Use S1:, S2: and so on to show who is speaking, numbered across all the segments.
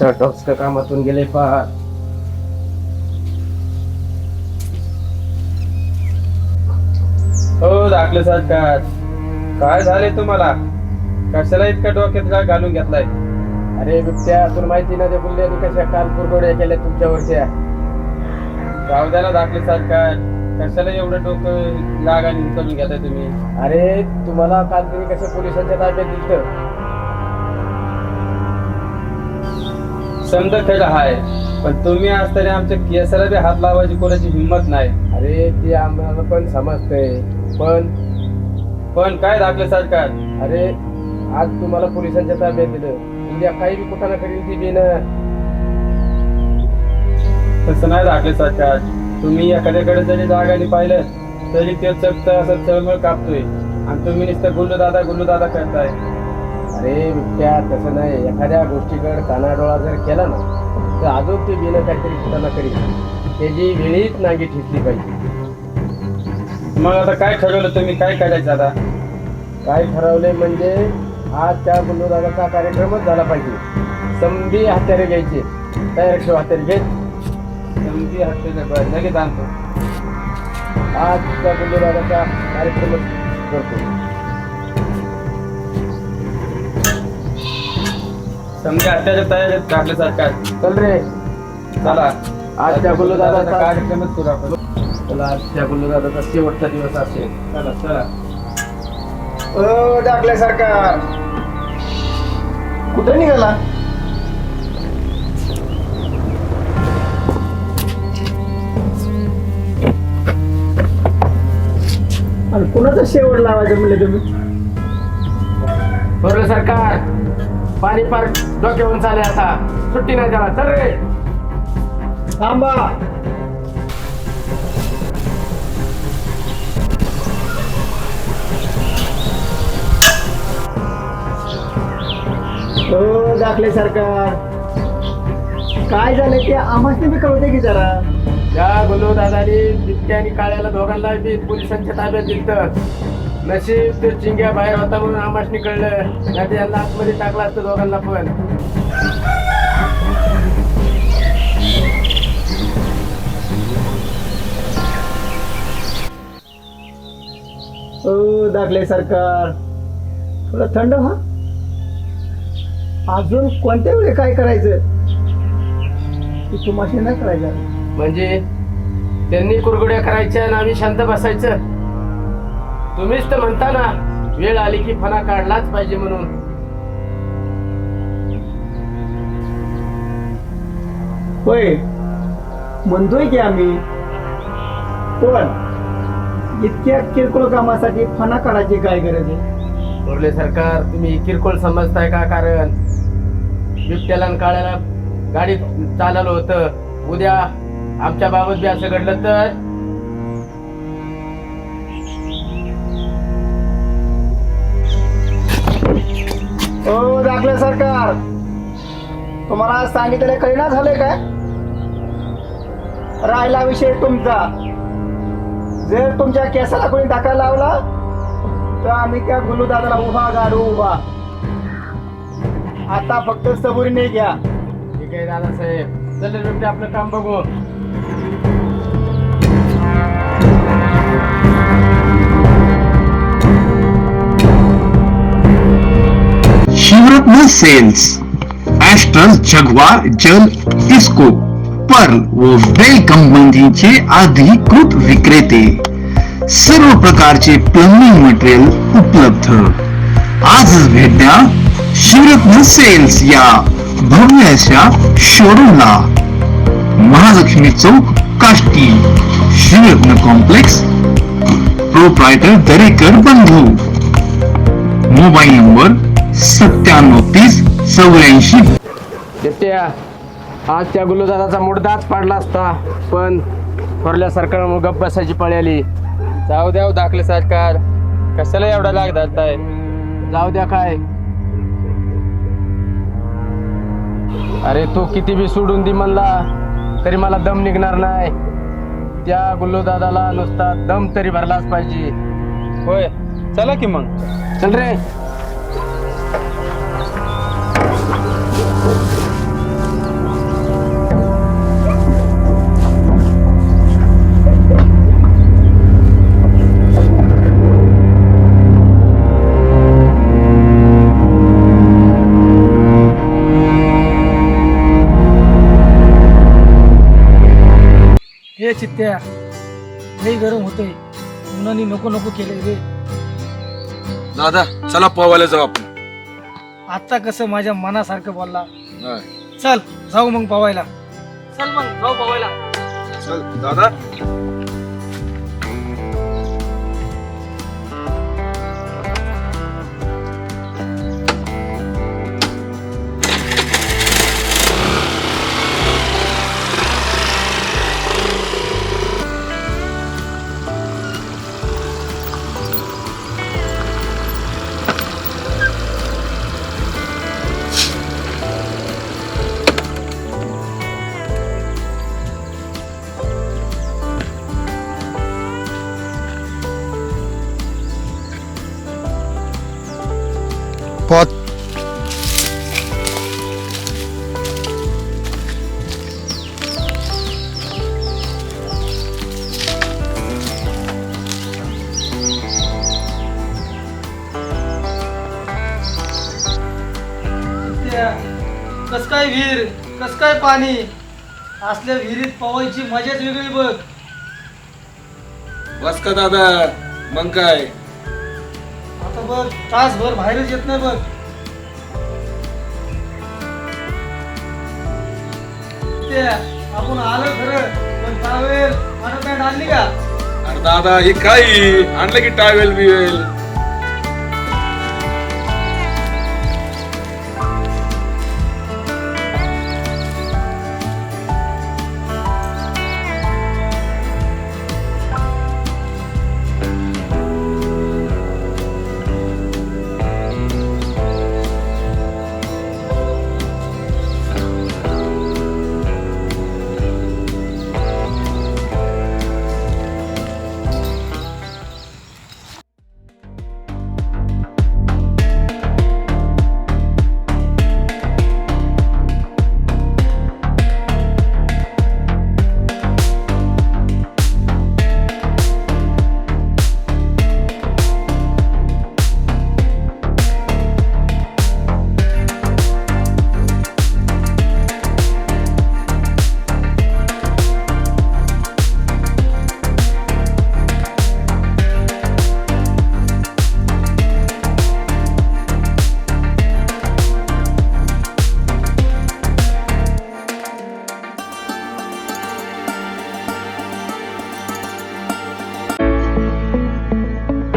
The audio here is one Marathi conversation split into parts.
S1: डॉक्टर कामातून गेले फार.
S2: हो दाखले सरकार काय झाले तुम्हाला? कशाला इतका डोक्यात का घालून घेतलाय?
S1: अरे बिबट्या तुला माहिती ना ते बुल्ल्याने कशा काल कुरडोड्या केल्या तुमच्यावरच्या.
S2: जाऊ द्या ना दाखले सरकार कशाला एवढं डोकं लागाने उचलून घेताय तुम्ही?
S1: अरे तुम्हाला काल तरी कसं पोलिसांच्या ताब्यात दिलं
S2: समजा खरं हाय. पण तुम्ही असताना आमच्या केसाला बी हात लावायची कोणाची हिंमत नाही.
S1: अरे ते आम्हाला पण समजतंय. पण
S2: पण काय दाखले सरकार?
S1: अरे आज तुम्हाला पोलिसांच्या ताब्यात दिलं. उद्या काही बी कुठं ना करील ती बेनं
S2: तसं नाही दाखले सरकार. तुम्ही एखाद्याकडे जरी जागाने पाहिलं तरी ते चक्त असं चळमळ कापतोय. आणि तुम्ही नुसतं गुल्लू दादा गुल्लू दादा करताय.
S1: अरे बिबट्या तसं नाही. एखाद्या गोष्टीकडे कानाडोळा जर केला ना तर अजून ते बेनं काहीतरी कुठं ना करील त्याची वेळीच नांगी ठिकली पाहिजे.
S2: मग आता काय ठरवलं तुम्ही? काय करायचं आता?
S1: काय ठरवलंय म्हणजे आज त्या गुल्लूदादाचा कार्यक्रमच झाला पाहिजे. संधी हत्यारे घ्यायचे. तयार ठेव हत्यारे घे
S2: समजी हत्याचं बरं लगेच आणतो.
S1: आज त्या गुल्लूदादाचा कार्यक्रमच करतो.
S2: समजी हत्याच्या तयारीत दाखले सरकार.
S1: चल रे.
S2: चला.
S1: आज त्या गुल्लूदादाचा
S2: कार्यक्रमच करू आपण.
S1: चला आज त्या गुल्लूदादाचा शेवटचा दिवस असेल.
S2: चला चला.
S3: ओ दाखले सरकार कुठे निघाला? आणि कुणाचा शेवट लावायचं म्हणले तुम्ही?
S1: बरोबर सरकार. पाणी पार डोक्यावरून चाले आता. सुट्टी नाही त्याला. चल रे.
S3: थांबा. ओ दाखले सरकार काय झालं ते? आम्हाला बी कळते की जरा.
S1: त्या गुल्लूदादाने बिबट्या आणि काळ्याला दोघांना बी पोलिसांच्या ताब्यात दिलं नशीब ते चिंग्या बाहेर होता म्हणून आमाशनी कळलं नाही यांना आतमध्ये टाकला असतं दोघांना पण.
S3: ओ दाखले सरकार. थोडं थंड व्हा. अजून कोणत्या वेळी काय करायचं? ते तुम्हाला नाही करायचं.
S1: म्हणजे त्यांनी कुरगुड्या करायच्या आणि आम्ही शांत बसायचं? तुम्हीच तर म्हणता ना वेळ आली की फणा काढलाच पाहिजे म्हणून.
S3: होय म्हणतोय की आम्ही. पण इतक्या किरकोळ कामासाठी फणा काढायची काय गरज आहे?
S1: बोरले सरकार तुम्ही किरकोळ समजताय का? कारण बिबट्याला आणि काळ्याला गाडी चालवलं होतं. उद्या आमच्या बाबत बी असं घडलं तर?
S3: हो दाखले सरकार. तुम्हाला सांगितले कळना झालंय काय? राहिला विषय तुमचा. जर तुमच्या केसाला कोणी टाका लावला तर आम्ही त्या गुलूदादाला उभा गाडू उभा. आता फक्त सबुरीने घ्या.
S1: ठीक आहे दादा साहेब चल आपलं काम बघू.
S4: शिवरत्न सेल्स ऍस्ट्रल जगवार जल डिस्को पर्ल व बेल कंपनीचे अधिकृत विक्रेते. सर्व प्रकारचे प्लंबिंग मटेरियल उपलब्ध. आजच भेट द्या शिवरत्न सेल्स या भव्य अशा शोरूमला महालक्ष्मी चौक काष्टी शिवरत्न कॉम्प्लेक्स प्रोप्रायटर दरेकर बंधू. मोबाईल नंबर सत्त्याण्णव तीस चौऱ्याऐंशी.
S1: बिबट्या आज त्या गुल्लूदादाचा मुडदाच पाडला असता पण थोरल्या सरकारमुळे गप्प बसायची पळी आली.
S2: जाऊ द्या हो दाखले सरकार. कशाला एवढा लाग धरताय?
S1: जाऊ द्या काय? अरे तू किती बी सोडून दे म्हणला तरी मला दम निघणार नाही. त्या गुल्लूदादाला नुसता दम तरी भरलाच पाहिजे.
S2: होय चला की मग.
S1: चल रे.
S5: चित्त्या लई गरम होते उन्हाने नको नको केले रे.
S6: दादा चला पोवायला जाऊ आपण.
S5: आता कसं माझ्या मनासारखं बोलला. चल जाऊ मग पवायला चल मग जाऊ पवायला
S6: चल दादा.
S5: कस काय विहीर? कस काय पाणी? असल्या विहिरीत पवायची मजाच वेगळी बघ.
S6: बस का दादा? मग काय?
S5: आता बघ तासभर बाहेरच येत नाही बघ. आपण आलो खरं पण त्यावेळेस मला पॅन्ट आणली का?
S6: अरे दादा हे काय? आणलं की टावेल बिवेल?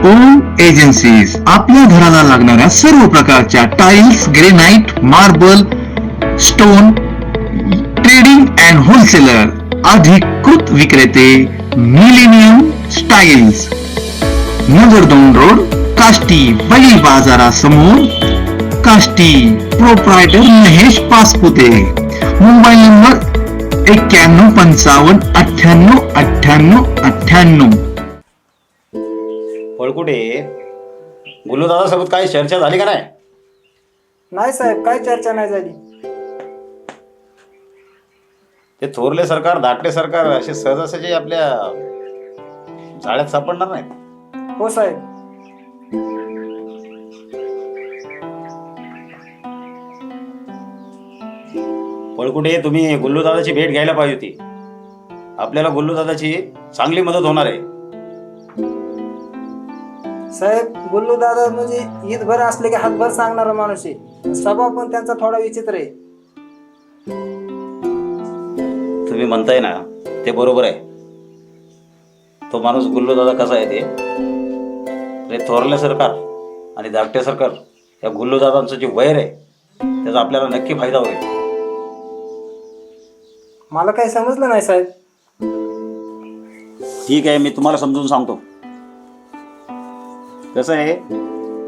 S4: ओम एजन्सीज आपल्या घराला लागणाऱ्या सर्व प्रकारच्या tiles granite marble stone trading and wholesaler अधिकृत विक्रेते मिलेनियम स्टाईल्स नगर दोन रोड, काष्टी वली बाजारासमोर, Kashti proprietor Mahesh Pasupte. Mobile number एक्क्याण्णव पंचावन्न अठ्ठ्याण्णव अठ्ठ्याण्णव अठ्ठ्याण्णव.
S7: पळकुटे गुल्लूदादासोबत काही चर्चा झाली का नाही?
S3: नाही साहेब काय चर्चा नाही झाली.
S7: ते थोरले सरकार धाकटे सरकार असे सहजासहजी आपल्या जाळ्यात सापडणार नाहीत.
S3: हो साहेब.
S7: पळकुटे तुम्ही गुल्लूदादाची भेट घ्यायला पाहिजे होती. आपल्याला गुल्लूदादाची चांगली मदत होणार आहे.
S8: साहेब गुल्लू दादा म्हणजे ईदभर असले की हातभर सांगणारा माणूस आहे. स्वभाव पण त्यांचा थोडा विचित्र आहे.
S7: तुम्ही म्हणताय ना ते बरोबर आहे. तो माणूस गुल्लूदादा कसा आहे ते? रे थोरले सरकार आणि धाकटे सरकार या गुल्लूदादांचं जे वैर आहे त्याचा आपल्याला नक्की फायदा होईल.
S8: मला काही समजलं नाही साहेब.
S7: ठीक आहे मी तुम्हाला समजून सांगतो. कसं आहे?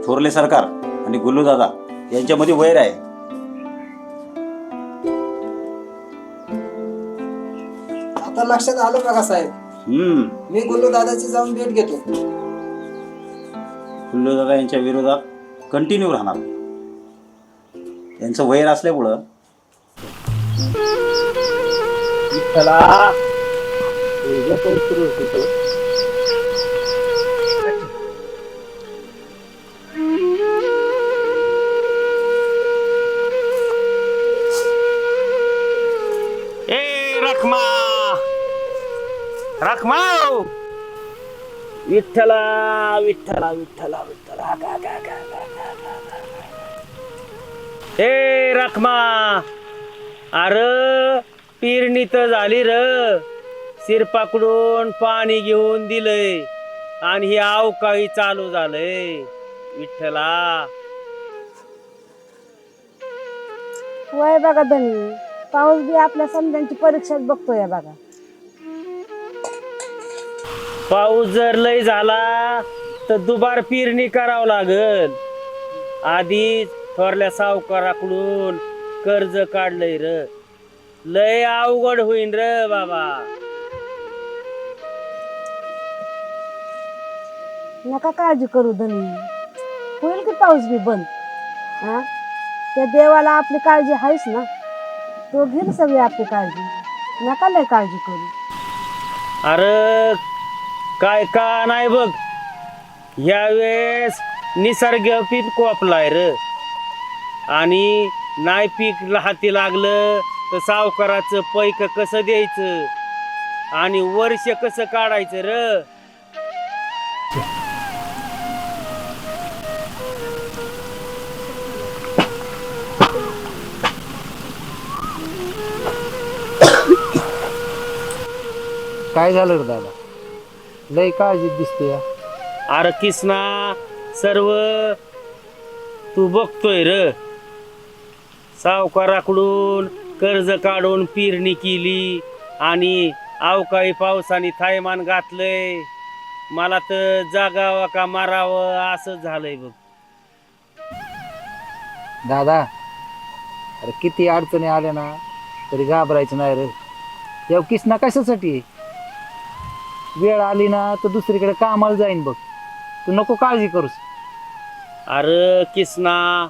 S7: थोरले सरकार आणि गुल्लूदादा यांच्यामध्ये वैर आहे.
S8: आता लक्षात आलं बघा साहेब.
S7: हम्म.
S8: मी गुल्लू दादाची जाऊन भेट घेतो.
S7: गुल्लूदादा यांच्या विरोधात कंटिन्यू राहणार. यांचं वैर असल्यामुळं
S9: चला. राखमाव विठ्ठला विठ्ठला विठ्ठला विठ्ठला. गा, गा, गा, गा, गा, गा, गा. ए रखमा अर पेरणी तर झाली र. शिरपाकडून पाणी घेऊन दिलंय. आणि हे अवकाळी चालू झालंय. विठ्ठला.
S10: वय बघा धनी पाऊस बी आपल्या समजांची परीक्षाच बघतोय बघा.
S9: पाऊस जर लय झाला तर दुबार पेरणी करावं लागल. आधीच थोरल्या सावकाराकडून कर्ज काढलंय र. लय अवघड होईन र बाबा.
S10: नका काळजी करू धनी. होईल की पाऊस बी बंद? हा? त्या देवाला आपली काळजी आहेच ना? तो घेईल सगळी आपली काळजी. नका लय काळजी करू.
S9: अरे काय का नाही बघ. यावेळेस निसर्ग पीक कोपलाय र. आणि नाही पीक हाती लागलं तर सावकाराचं पैक कसं द्यायचं? आणि वर्ष कसं काढायचं र?
S8: काय झालं रे दादा? लय काळजीत दिसतोय
S9: अरे किसना सर्व तू बघतोय र. सावकाराकडून कर्ज काढून पेरणी केली आणि अवकाळी पावसाने थायमान घातलंय. मला तर जागावं का मारावं असं झालंय बघ.
S8: दादा अरे किती अडचणी आल्या ना तरी घाबरायचं नाही रे. या किसना कशासाठी? वेळ आली ना तर दुसरीकडे कामाला जाईन बघ. तू नको काळजी करूस.
S9: अरे किसना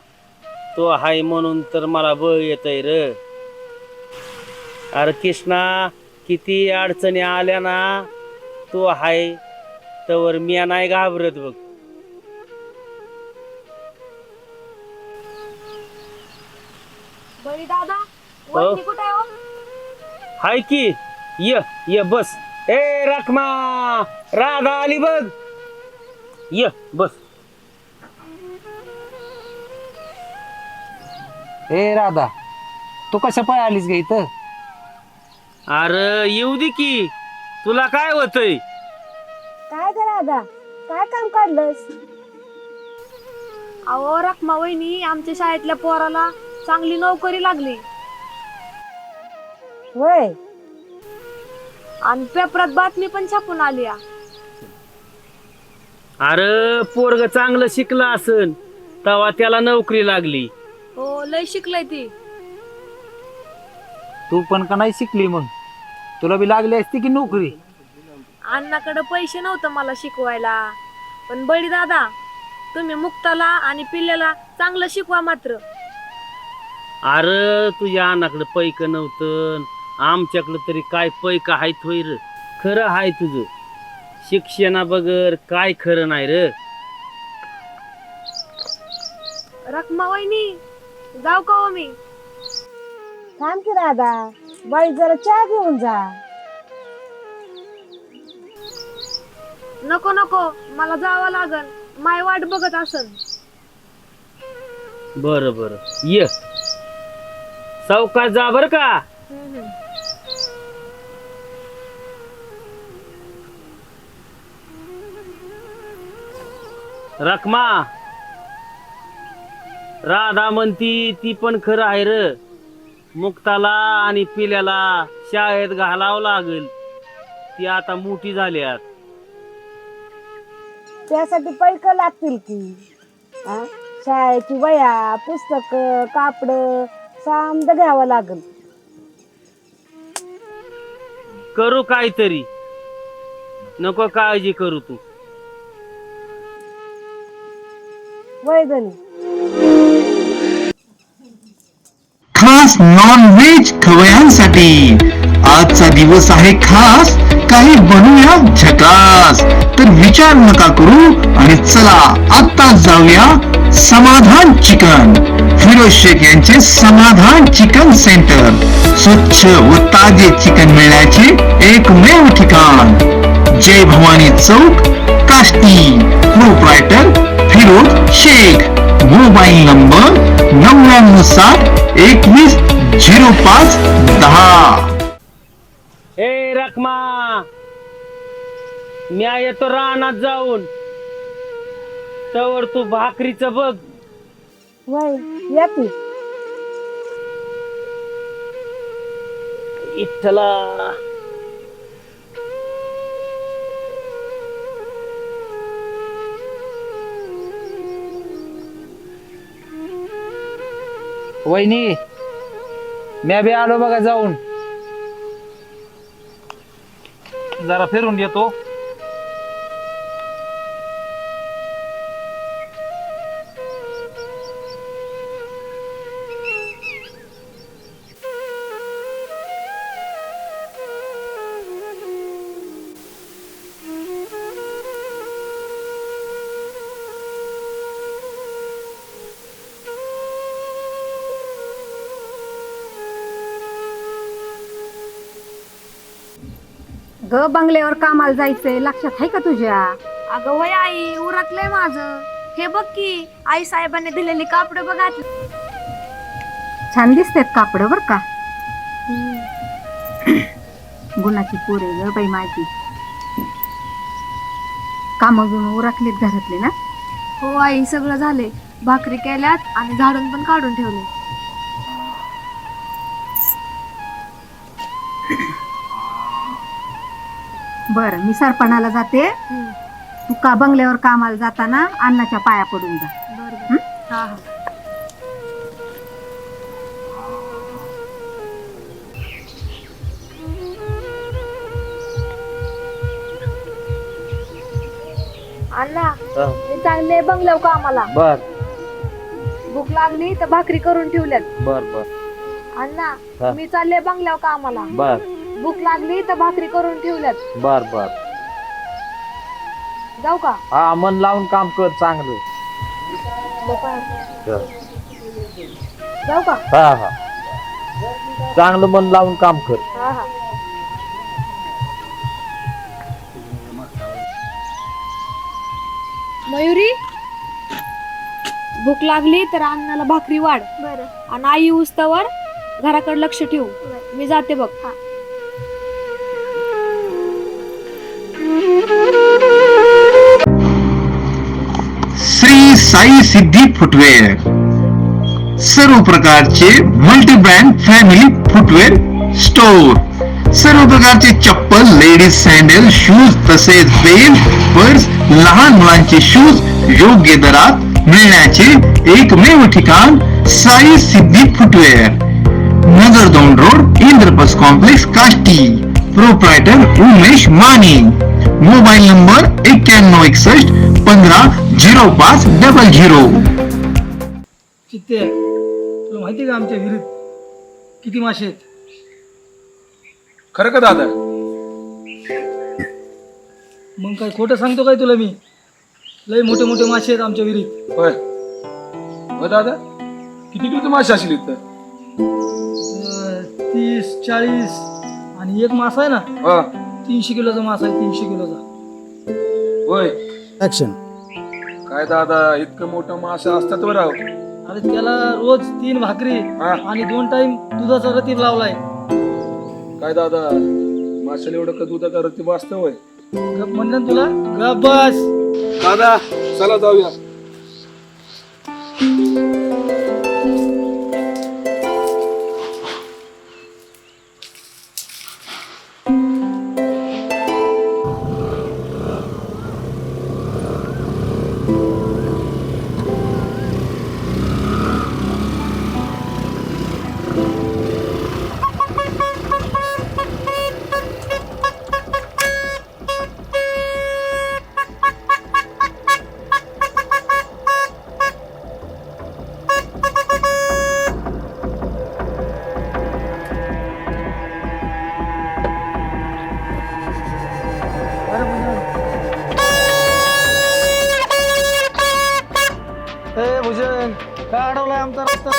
S9: तो हाय म्हणून तर मला बळ येतय र. अरे किसना किती अडचणी आल्या ना तो हाय तवर मी नाही घाबरत बघ.
S10: बळी दादा
S9: हो?
S10: कुठे हो?
S9: हाय की ये ये बस. ए रखमा! राधा आली बघ! ये बस.
S8: ए राधा तू कशा पाय आलीस ग इथं?
S9: अरे येऊ दे की. तुला काय होतंय?
S10: काय ग राधा? काय काम काढलंस?
S11: अहो रखमा वहिनी आमच्या शाळेतल्या पोराला चांगली नोकरी लागली.
S10: वय
S11: आणि पेपरात बातमी पण छापून आली आ.
S9: अरे पोरग चांगलं शिकलं असन तेव्हा त्याला नोकरी लागली.
S11: हो लय शिकलंय ती.
S8: तू पण का नाही शिकली मग? तुला बी लागली असती की नोकरी?
S11: अण्णाकडे पैसे नव्हतं मला शिकवायला. पण बळी दादा तुम्ही मुक्ताला आणि पिल्ल्याला चांगलं शिकवा मात्र.
S9: अरे तुझ्या अनाकडे पैक नव्हतं. आमच्याकडे तरी काय पैक हाय होय र? खरं हाय तुझं. शिक्षणा बगर काय खरं नाही र?
S11: रखमा वहिनी जाऊ का हो मी?
S10: थांब की राधा बाई जरा चहा घेऊन जा.
S11: नको नको मला जावं लागल. माय वाट बघत असन.
S9: बर बर. ये. चौकात जा बर का? रखमा. राधा म्हणती ती पण खरं आहे र. मुक्ताला आणि पिल्याला शाळेत घालावं लागेल. ती आता मोठी झाल्यात
S10: त्यासाठी पैक लागतील की. हा? शाळेची वया पुस्तक कापड सामद घ्यावं लागल.
S9: करू काहीतरी. नको काळजी करू तू.
S10: वय
S4: खास नॉन व्हेज खवयांसाठी आजचा दिवस आहे खास. काही बनूया झकास. तर विचार नका करू आणि चला आता जाऊया समाधान चिकन. फिरोज शेख यांचे समाधान चिकन सेंटर. स्वच्छ व ताजे चिकन मिळण्याचे एकमेव ठिकाण. जय भवानी चौक Kashti proprietor Firoz Shaikh mobile number नव्याण्णव सात एकवीस झिरो पाच दहा.
S9: ए रखमा. म्या येतो रानात जाऊन. तवर तू भाकरीचं बघ.
S10: वय येते
S9: इठ्ठला
S8: वहिनी म्या बी आलो बघा जाऊन. जरा फिरून येतो.
S12: ग बंगल्यावर कामाला जायचंय. लक्षात आहे का तुझ्या?
S11: अगं वय आई उरकलंय माझं. हे बघ की आई साहेबांनी दिलेली कापड बघा
S12: छान दिसतात कापड बर का? गुणाची पोरे ग बाई माझी. काम अजून उरकलेत घरातले ना?
S11: हो आई सगळं झाले भाकरी केल्यात आणि झाडून पण काढून ठेवले.
S12: बर मी सरपणाला जाते. तू का बंगल्यावर कामाला जाताना अन्नाच्या पाया पडून जा.
S11: हा? हा अण्णा मी चांगले बंगल्यावर कामाला.
S9: बर.
S11: भूक लागली तर भाकरी करून ठेवल्यात.
S9: बर बर.
S11: अण्णा
S9: हा.
S11: मी चालले बंगल्यावर कामाला.
S9: बर.
S11: भूक लागली तर भाकरी करून ठेवल्यात.
S9: बर बर.
S11: जाऊ का?
S8: हा मन लावून काम कर चांगलं.
S11: जाऊ का?
S8: हा हा. चांगलं मन लावून काम कर.
S11: हा हा. मयुरी भूक लागली तर अन्नाला भाकरी वाढ. बर. आणि आई उस्तवर घराकडे लक्ष ठेवू. मी जाते बघ.
S4: साई सिद्धी फुटवेअर. सर्व प्रकारचे multi brand family footwear store सर्व प्रकारचे चप्पल लेडीज सँडल शूज तसेच बेल पर्स लहान मुलांचे शूज योग्य दरात मिळण्याचे एकमेव ठिकाण साई सिद्धी फुटवेअर नगर दोन road Indraprastha complex Kashti. Proprietor Umesh Mane. Mobile number एक्क्याण्णव एकसष्ट पंधरा झिरो पाच डबल झिरो.
S5: चित्ते तुला माहिती आहे का आमच्या विहिरीत? किती मासे आहेत?
S6: खरं का दादा?
S5: मग काय खोटं सांगतो काय तुला मी? लय मोठे मोठे मासे आहेत आमच्या विहिरीत.
S6: होय. होय दादा? किती किलो मासे असेल
S5: अं, तीस चाळीस आणि एक मासा आहे ना?
S6: हा.
S5: तीनशे किलोचा मासा आहे तीनशे किलोचा
S6: होय.
S5: ऍक्शन
S6: काय दादा इतकं मोठं मासे असतात बरं अहो.
S5: अरे त्याला रोज तीन भाकरी
S6: हा.
S5: आणि दोन टाइम दुधाचा रतीब लावलाय.
S6: काय दादा माशाला एवढं का दुधाचा रतीब असतं होय?
S5: गप म्हणलं ना तुला? गप बस.
S6: दादा चला जाऊया.
S5: का अडवलाय आमचा रस्ता.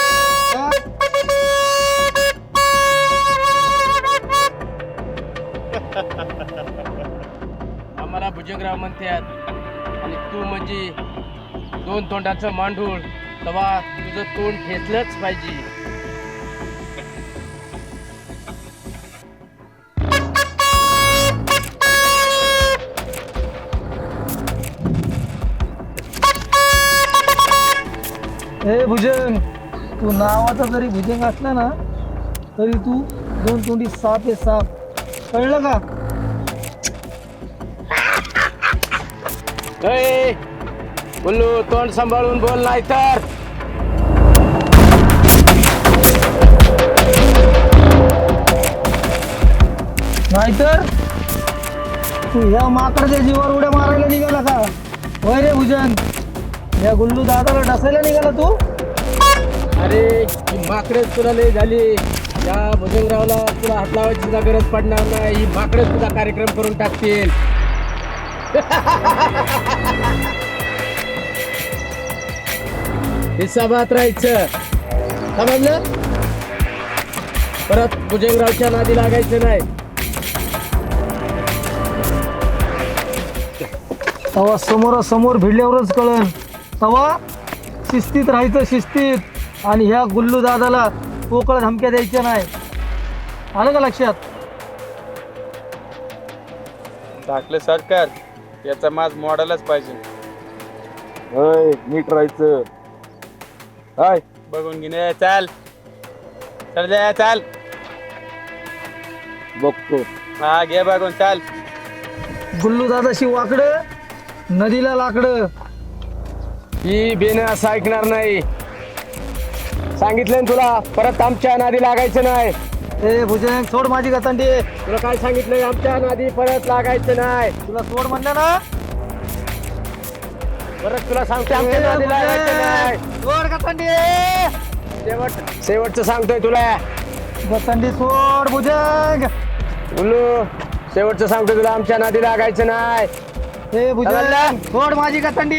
S5: हा?
S1: आम्हाला भुजंगराव म्हणतात आणि तू म्हणजे दोन तोंडाचं मांडूळ तेव्हा तुझं तोंड ठेचलंच पाहिजे.
S5: ए भुजंग तू नावाचा जरी भुजंग असला ना तरी तू दोन तोंडी साप आहे साप. कळलं का?
S1: बोलू तोंड सांभाळून बोल नाही तर
S5: नाहीतर? तू ह्या माकडाच्या जीवावर उड्या मारायला निघाला का? होय रे भुजंग. या गुल्लू दादाला डसायला निघाला तू?
S1: अरे ही माकडच तुला लय झाली. या भुजंगरावला तुला हात लावायची सुद्धा गरज पडणार नाही. ही माकडच तुझा कार्यक्रम करून टाकतील. हिसाबात राहायचं. समजलं? परत भुजंगरावच्या नादी लागायचं नाही.
S5: समोरासमोर भिडल्यावरच कळन तवा शिस्तीत राहायचं शिस्तीत. आणि ह्या गुल्लू दादाला पोकळ धमक्या द्यायच्या नाही. आलं का लक्षात?
S1: टाकलं सरकार. याचा माझ मॉडेलच पाहिजे.
S6: होय नीट राहायचं. हाय.
S1: बघून घेणे चाल. चल द्या चाल.
S6: बघतो.
S1: हा घे बघून चाल.
S5: गुल्लू दादाशी वाकडं नदीला लाकडं.
S1: ही बेन असं ऐकणार नाही. सांगितलं तुला परत आमच्या नादी लागायचं नाही.
S5: ए भुजंग सोड माझी गतांडी
S1: तुला काय सांगितलंय आमच्या नादी परत लागायचं नाही.
S5: तुला सोड म्हणलं ना.
S1: परत तुला सांगतो आमच्या नादी लागायचं नाही.
S5: सोड गतांडी
S1: शेवट शेवटचं सांगतोय तुला.
S5: गतांडी सोड भुजंग.
S1: बोलू शेवटचं सांगतोय तुला आमच्या नादी लागायचं नाही.
S5: ए भुजंग सोड माझी गतांडी